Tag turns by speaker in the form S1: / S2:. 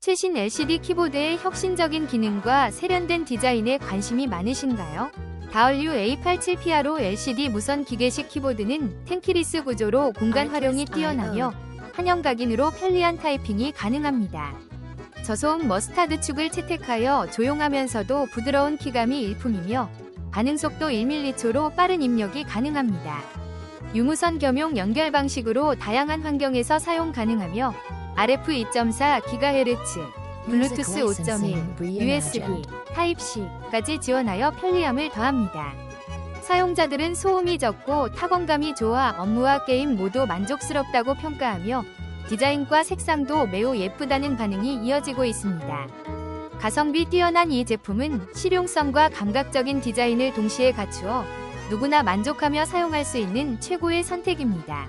S1: 최신 LCD 키보드의 혁신적인 기능과 세련된 디자인에 관심이 많으신가요? 다얼류 A87PRO LCD 무선 기계식 키보드는 텐키리스 구조로 공간 활용이 뛰어나며 한영각인으로 편리한 타이핑이 가능합니다. 저소음 머스타드 축을 채택하여 조용하면서도 부드러운 키감이 일품이며 반응 속도 1m초로 빠른 입력이 가능합니다. 유무선 겸용 연결 방식으로 다양한 환경에서 사용 가능하며 RF 2.4GHz, 블루투스 5.1, USB, 타입C까지 지원하여 편리함을 더합니다. 사용자들은 소음이 적고 타건감이 좋아 업무와 게임 모두 만족스럽다고 평가하며 디자인과 색상도 매우 예쁘다는 반응이 이어지고 있습니다. 가성비 뛰어난 이 제품은 실용성과 감각적인 디자인을 동시에 갖추어 누구나 만족하며 사용할 수 있는 최고의 선택입니다.